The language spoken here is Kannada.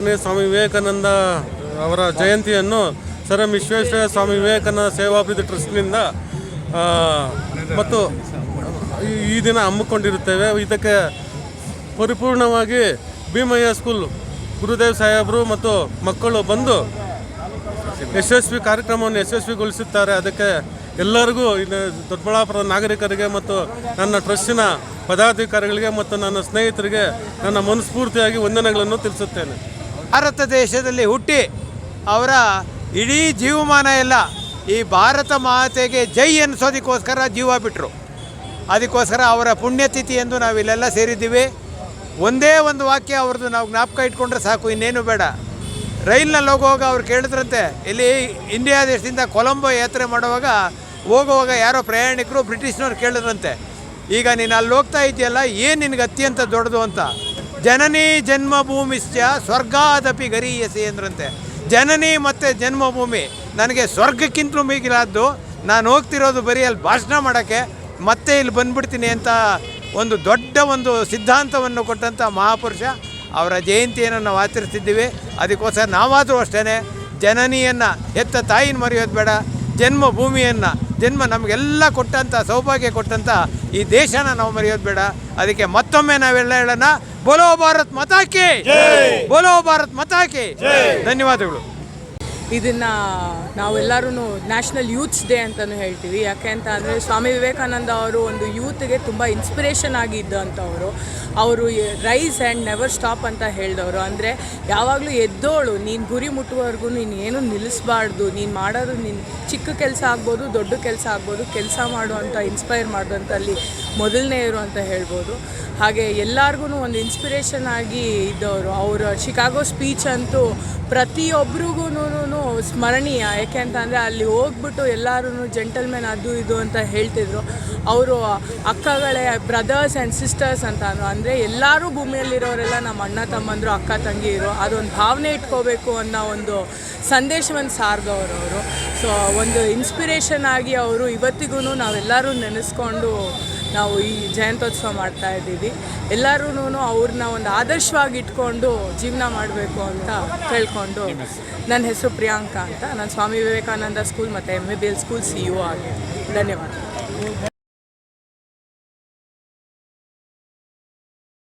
ಸ್ವಾಮಿ ವಿವೇಕಾನಂದ ಅವರ ಜಯಂತಿಯನ್ನು ಸರ್ ಎಂ ವಿಶ್ವೇಶ್ವರ ಸ್ವಾಮಿ ವಿವೇಕಾನಂದ ಸೇವಾಭಿವೃದ್ಧಿ ಟ್ರಸ್ಟ್ನಿಂದ ಮತ್ತು ಈ- ದಿನ ಹಮ್ಮಿಕೊಂಡಿರುತ್ತೇವೆ. ಇದಕ್ಕೆ ಪರಿಪೂರ್ಣವಾಗಿ ಭೀಮಯ್ಯ ಸ್ಕೂಲ್ ಗುರುದೇವ್ ಸಾಹೇಬರು ಮತ್ತು ಮಕ್ಕಳು ಬಂದು ಯಶಸ್ವಿ ಕಾರ್ಯಕ್ರಮವನ್ನು ಯಶಸ್ವಿಗೊಳಿಸುತ್ತಾರೆ. ಅದಕ್ಕೆ ಎಲ್ಲರಿಗೂ ಇಲ್ಲಿ ದೊಡ್ಡಬಳ್ಳಾಪುರದ ನಾಗರಿಕರಿಗೆ ಮತ್ತು ನನ್ನ ಟ್ರಸ್ಟಿನ ಪದಾಧಿಕಾರಿಗಳಿಗೆ ಮತ್ತು ನನ್ನ ಸ್ನೇಹಿತರಿಗೆ ನನ್ನ ಮನಸ್ಫೂರ್ತಿಯಾಗಿ ವಂದನೆಗಳನ್ನು ತಿಳಿಸುತ್ತೇನೆ. ಭಾರತ ದೇಶದಲ್ಲಿ ಹುಟ್ಟಿ ಅವರ ಇಡೀ ಜೀವಮಾನ ಎಲ್ಲ ಈ ಭಾರತ ಮಾತೆಗೆ ಜೈ ಅನಿಸೋದಕ್ಕೋಸ್ಕರ ಜೀವ ಬಿಟ್ಟರು ಅದಕ್ಕೋಸ್ಕರ ಅವರ ಪುಣ್ಯತಿಥಿ ಎಂದು ನಾವಿಲ್ಲೆಲ್ಲ ಸೇರಿದ್ದೀವಿ. ಒಂದೇ ಒಂದು ವಾಕ್ಯ ಅವ್ರದ್ದು ನಾವು ಜ್ಞಾಪಕ ಇಟ್ಕೊಂಡ್ರೆ ಸಾಕು, ಇನ್ನೇನು ಬೇಡ. ರೈಲ್ನಲ್ಲಿ ಹೋಗುವಾಗ ಅವ್ರು ಕೇಳಿದ್ರಂತೆ, ಇಲ್ಲಿ ಇಂಡಿಯಾ ದೇಶದಿಂದ ಕೊಲಂಬೋ ಯಾತ್ರೆ ಮಾಡುವಾಗ ಹೋಗುವಾಗ ಯಾರೋ ಪ್ರಯಾಣಿಕರು ಬ್ರಿಟಿಷ್ನವ್ರು ಕೇಳಿದ್ರಂತೆ. ಈಗ ನೀನು ಅಲ್ಲಿ ಹೋಗ್ತಾ ಇದೆಯಲ್ಲ, ಏನು ನಿನಗೆ ಅತ್ಯಂತ ದೊಡ್ಡದು ಅಂತ. ಜನನಿ ಜನ್ಮಭೂಮಿಶ್ಚ, ಸ್ವರ್ಗಾದಪಿ ಗರೀಯಸಿ ಅಂದ್ರಂತೆ ಜನನಿ ಮತ್ತು ಜನ್ಮಭೂಮಿ. ನನಗೆ ಸ್ವರ್ಗಕ್ಕಿಂತಲೂ ಮೀಗಿಲಾದ್ದು, ನಾನು ಹೋಗ್ತಿರೋದು ಬರೀ ಅಲ್ಲಿ ಭಾಷಣ ಮಾಡೋಕ್ಕೆ, ಮತ್ತೆ ಇಲ್ಲಿ ಬಂದ್ಬಿಡ್ತೀನಿ ಅಂತ ಒಂದು ದೊಡ್ಡ ಒಂದು ಸಿದ್ಧಾಂತವನ್ನು ಕೊಟ್ಟಂಥ ಮಹಾಪುರುಷ, ಅವರ ಜಯಂತಿಯನ್ನು ನಾವು ಆಚರಿಸ್ತಿದ್ದೀವಿ ಅದಕ್ಕೋಸ್ಕರ ನಾವಾದರೂ ಅಷ್ಟೇ ಜನನಿಯನ್ನು ಹೆತ್ತ ತಾಯಿನ ಮರೆಯೋದು ಬೇಡ, ಜನ್ಮಭೂಮಿಯನ್ನು ಜನ್ಮ ನಮಗೆಲ್ಲ ಕೊಟ್ಟಂಥ ಸೌಭಾಗ್ಯ ಕೊಟ್ಟಂಥ ಈ ದೇಶನ ನಾವು ಮರೆಯೋದು ಬೇಡ. ಅದಕ್ಕೆ ಮತ್ತೊಮ್ಮೆ ನಾವೆಲ್ಲ ಹೇಳೋಣ ಬೋಲೋ ಭಾರತ್ ಮತಾಕಿ! ಬೋಲೋ ಭಾರತ್ ಮತಾಕಿ! ಧನ್ಯವಾದಗಳು. ಇದನ್ನ ನಾವೆಲ್ಲರೂ ನ್ಯಾಷನಲ್ ಯೂತ್ಸ್ ಡೇ ಅಂತಲೂ ಹೇಳ್ತೀವಿ. ಯಾಕೆ ಅಂತ ಅಂದರೆ ಸ್ವಾಮಿ ವಿವೇಕಾನಂದ ಅವರು ಒಂದು ಯೂತ್ಗೆ ತುಂಬ ಇನ್ಸ್ಪಿರೇಷನ್ ಆಗಿದ್ದಂಥವರು. ಅವರು ರೈಸ್ ಆ್ಯಂಡ್ ನೆವರ್ ಸ್ಟಾಪ್ ಅಂತ ಹೇಳಿದವರು. ಅಂದರೆ ಯಾವಾಗಲೂ ಎದ್ದೋಳು, ನೀನು ಗುರಿ ಮುಟ್ಟುವವರೆಗೂ ನೀನು ಏನು ನಿಲ್ಲಿಸಬಾರ್ದು. ನೀನು ಮಾಡೋದು ನೀನು ಚಿಕ್ಕ ಕೆಲಸ ಆಗ್ಬೋದು, ದೊಡ್ಡ ಕೆಲಸ ಆಗ್ಬೋದು, ಕೆಲಸ ಮಾಡುವಂಥ ಇನ್ಸ್ಪೈರ್ ಮಾಡುವಂಥ ಅಲ್ಲಿ ಮೊದಲನೆಯವರು ಅಂತ ಹೇಳ್ಬೋದು. ಹಾಗೆ ಎಲ್ಲರಿಗೂ ಒಂದು ಇನ್ಸ್ಪಿರೇಷನ್ ಆಗಿ ಇದ್ದವರು. ಅವರ ಶಿಕಾಗೋ ಸ್ಪೀಚ್ ಅಂತೂ ಪ್ರತಿಯೊಬ್ಬರಿಗೂ ಸ್ಮರಣೀಯ. ಯಾಕೆ ಅಂತಂದರೆ ಅಲ್ಲಿ ಹೋಗ್ಬಿಟ್ಟು ಎಲ್ಲರೂ ಜೆಂಟಲ್ಮೆನ್ ಅದು ಇದು ಅಂತ ಹೇಳ್ತಿದ್ರು. ಅವರು ಅಕ್ಕಗಳೇ ಬ್ರದರ್ಸ್ ಆ್ಯಂಡ್ ಸಿಸ್ಟರ್ಸ್ ಅಂತ ಅಂದರೆ ಎಲ್ಲರೂ ಭೂಮಿಯಲ್ಲಿರೋರೆಲ್ಲ ನಮ್ಮ ಅಣ್ಣ ತಮ್ಮಂದರು, ಅಕ್ಕ ತಂಗಿರು. ಅದೊಂದು ಭಾವನೆ ಇಟ್ಕೋಬೇಕು ಅನ್ನೋ ಒಂದು ಸಂದೇಶವನ್ನು ಸಾರಿದವರು ಅವರು. ಸೊ ಒಂದು ಇನ್ಸ್ಪಿರೇಷನ್ ಆಗಿ ಅವರು ಇವತ್ತಿಗೂ ನಾವೆಲ್ಲರೂ ನೆನೆಸ್ಕೊಂಡು ನಾವು ಈ ಜಯಂತ್ಯೋತ್ಸವ ಮಾಡ್ತಾ ಇದ್ದೀವಿ. ಎಲ್ಲರೂ ಅವ್ರನ್ನ ಒಂದು ಆದರ್ಶವಾಗಿ ಇಟ್ಕೊಂಡು ಜೀವನ ಮಾಡಬೇಕು ಅಂತ ಕೇಳ್ಕೊಂಡು ನನ್ನ ಹೆಸರು ಪ್ರಿಯಾಂಕಾ ಅಂತ. ನಾನು ಸ್ವಾಮಿ ವಿವೇಕಾನಂದ ಸ್ಕೂಲ್ ಮತ್ತು M B L school C U ಆಗಿ. ಧನ್ಯವಾದ.